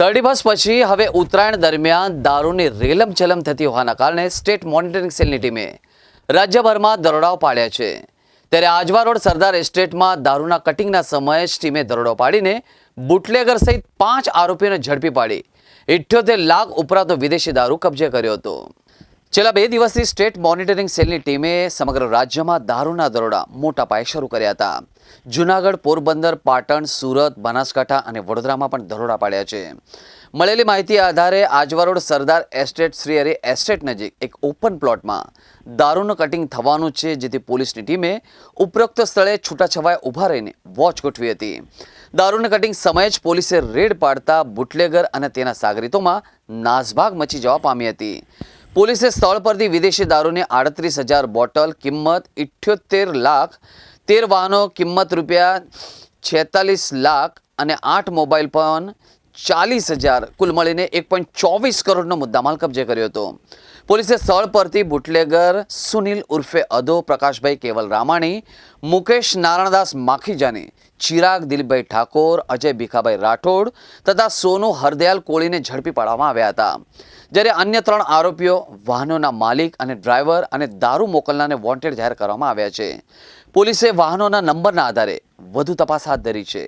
First પછી હવે ઉત્તરાયણ દરમિયાન દારૂની રેલમ ચલમ થતી હોવાના કારણે સ્ટેટ મોનિટરિંગ સેલની ટીમે રાજ્યભરમાં દરોડાઓ પાડ્યા છે. ત્યારે આજવા રોડ સરદાર એસ્ટેટમાં દારૂના કટિંગના સમયે જ ટીમે દરોડો પાડીને બુટલેગર સહિત પાંચ આરોપીઓને ઝડપી પાડી. ઇઠ્યોતેર લાખ ઉપરાંત વિદેશી દારૂ કબજે કર્યો હતો. છેલ્લા બે દિવસથી સ્ટેટ મોનિટરિંગ સેલની ટીમે સમગ્ર રાજ્યમાં દારૂના દરોડા મોટા પાયે શરૂ કર્યા હતા. જુનાગઢ, પોરબંદર, પાટણ, સુરત, બનાસકાંઠા અને વડોદરામાં પણ દરોડા પાડ્યા છે. મળેલી માહિતી આધારે આજવારોડ સરદાર એસ્ટેટ શ્રી હરિ એસ્ટેટ નજીક એક ઓપન પ્લોટમાં દારૂનું કટિંગ થવાનું છે, જેથી પોલીસની ટીમે ઉપરોક્ત સ્થળે છૂટાછવાયા ઊભા રહીને વોચ ગોઠવી હતી. દારૂનું કટિંગ સમયે જ પોલીસે રેડ પાડતા બુટલેગર અને તેના સાગરીતોમાં નાસભાગ મચી જવા પામી હતી. પોલીસે સ્થળ પરથી વિદેશી દારૂની આડત્રીસ હજાર બોટલ, કિંમત ઇઠ્યોતેર લાખ તેર વાહનો કિંમત રૂપિયા છેતાલીસ લાખ અને આઠ મોબાઈલ ફોન ચાલીસ હજાર કુલ મળીને એક પોઈન્ટ ચોવીસ કરોડનો મુદ્દામાલ કબજે કર્યો હતો. પોલીસે સ્થળ પરથી બુટલેગર સુનિલ ઉર્ફે અધો, પ્રકાશભાઈ કેવલ રામાણી, મુકેશ નારાયણદાસ માખીજાની, ચિરાગ દિલીપભાઈ ઠાકોર, અજય ભીખાભાઈ રાઠોડ તથા સોનુ હરદયાલ કોળીને ઝડપી પાડવામાં આવ્યા હતા. જ્યારે અન્ય ત્રણ આરોપીઓ, વાહનોના માલિક અને ડ્રાઈવર અને દારૂ મોકલનારને વોન્ટેડ જાહેર કરવામાં આવ્યા છે. પોલીસે વાહનોના નંબરના આધારે વધુ તપાસ હાથ ધરી છે.